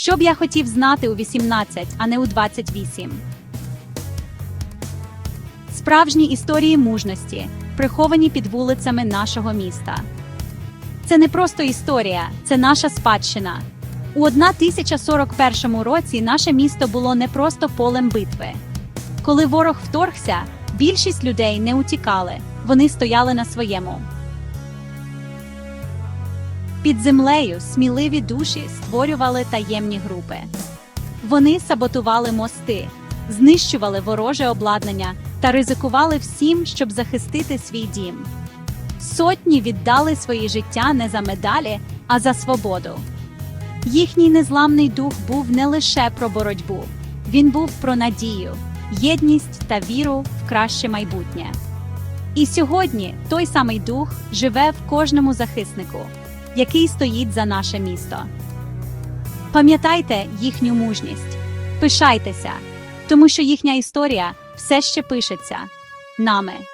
Що б я хотів знати у 18, а не у 28? Справжні історії мужності, приховані під вулицями нашого міста. Це не просто історія, це наша спадщина. У 1041 році наше місто було не просто полем битви. Коли ворог вторгся, більшість людей не утікали, вони стояли на своєму. Під землею сміливі душі створювали таємні групи. Вони саботували мости, знищували вороже обладнання та ризикували всім, щоб захистити свій дім. Сотні віддали свої життя не за медалі, а за свободу. Їхній незламний дух був не лише про боротьбу, він був про надію, єдність та віру в краще майбутнє. І сьогодні той самий дух живе в кожному захиснику, який стоїть за наше місто. Пам'ятайте їхню мужність, пишайтеся, тому що їхня історія все ще пишеться нами.